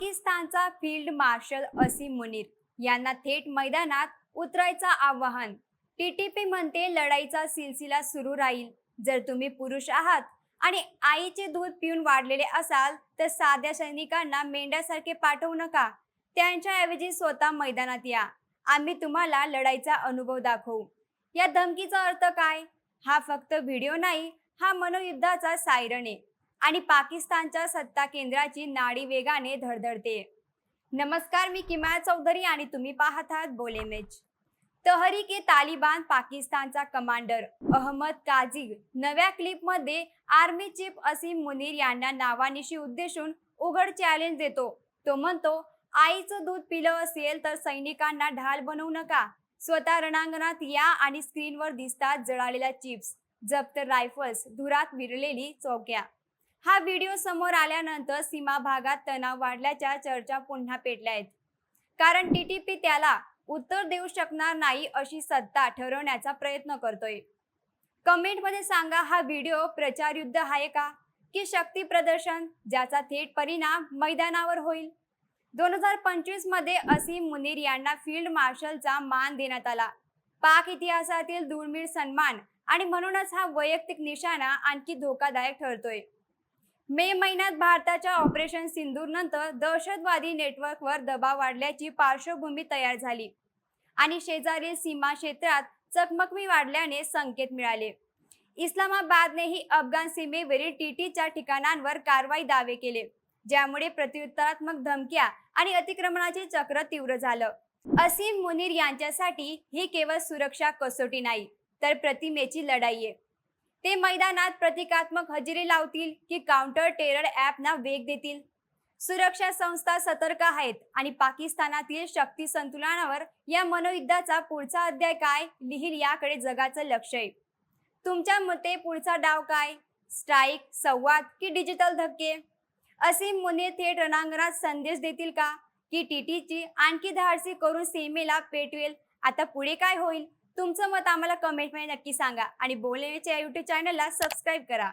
पाकिस्तानचा field marshal असीम मुनीर यांना थेट मैदानात उतरायचं आवाहन. टीटीपी म्हणते लढाईचा सिलसिला सुरू राहील. जर तुम्ही पुरुष आहात आणि आईचे दूध पिऊन वाढलेले असाल तर साध्या सैनिकांना मेंढ्यासारखे पाठवू नका. त्यांच्याऐवजी स्वतः मैदानात या. आम्ही तुम्हाला लढाईचा अनुभव दाखवू. या धमकीचा अर्थ काय? हा फक्त व्हिडिओ नाही हा मनोयुद्धाचा सायरन आहे. आणि पाकिस्तानच्या सत्ता केंद्राची नाडी वेगाने धडधडते. नमस्कार मी किमाया चौधरी आणि तुम्ही पाहत आहात बोलेमेच तहरीक ए तालिबान पाकिस्तानचा कमांडर अहमद काझी नव्या क्लिपमध्ये आर्मी चीफ असीम मुनीर यांना नावानिशी उद्देशून उघड चॅलेंज देतो. तो म्हणतो आईचं दूध पिलं असेल तर सैनिकांना ढाल बनवू नका. स्वतः रणांगणात या आणि स्क्रीनवर दिसतात जळालेल्या चिप्स. जप्त रायफल्स धुरात विरलेली चौक्या. हा व्हिडिओ समोर आल्यानंतर सीमा भागात तणाव वाढल्याच्या चर्चा पुन्हा पेटल्या आहेत. कारण टीटीपी त्याला उत्तर देऊ शकणार नाही अशी सत्ता ठरवण्याचा प्रयत्न करतोय. कमेंटमध्ये सांगा हा व्हिडिओ प्रचार युद्ध आहे का? की शक्ती प्रदर्शन ज्याचा थेट परिणाम मैदानावर होईल? दोन हजार पंचवीसमध्ये असीम मुनीर यांना फील्ड मार्शलचा मान देण्यात आला. पाक इतिहासातील दुर्मिळ सन्मान आणि म्हणूनच हा वैयक्तिक निशाणा आणखी धोकादायक ठरतोय. मे महिन्यात भारताच्या ऑपरेशन सिंदूर नंतर दहशतवादी नेटवर्कवर दबाव वाढल्याची पार्श्वभूमी तयार झाली. आणि शेजारील सीमा क्षेत्रात चकमकमी वाढल्याने संकेत मिळाले. इस्लामाबादनेही अफगाण सीमेवरील टीटीच्या ठिकाणांवर कारवाई दावे केले ज्यामुळे प्रत्युत्तरात्मक धमक्या आणि अतिक्रमणाचे चक्र तीव्र झालं. असीम मुनीर यांच्यासाठी ही केवळ सुरक्षा कसोटी नाही तर प्रतिमेची लढाई आहे. ते मैदानात प्रतिकात्मक हजेरी लावतील की काउंटर टेरर ॲपना वेग देतील? सुरक्षा संस्था सतर्क आहेत आणि पाकिस्तानातील शक्ती संतुलनावर या मनोयुद्धाचा पुढचा अध्याय काय? लिहिल याकडे जगाचं लक्ष आहे. तुमच्या मते पुढचा डाव काय? स्ट्राईक संवाद की डिजिटल धक्के? असीम मुने थेट रणांगणात संदेश देतील का? की टीटीची आणखी धाडसी करून सीमेला पेटवेल? आता पुढे काय होईल? तुमचं मत आम्हाला कमेंटमध्ये नक्की सांगा. आणि बोलण्याच्या युट्यूब चॅनलला सबस्क्राईब करा.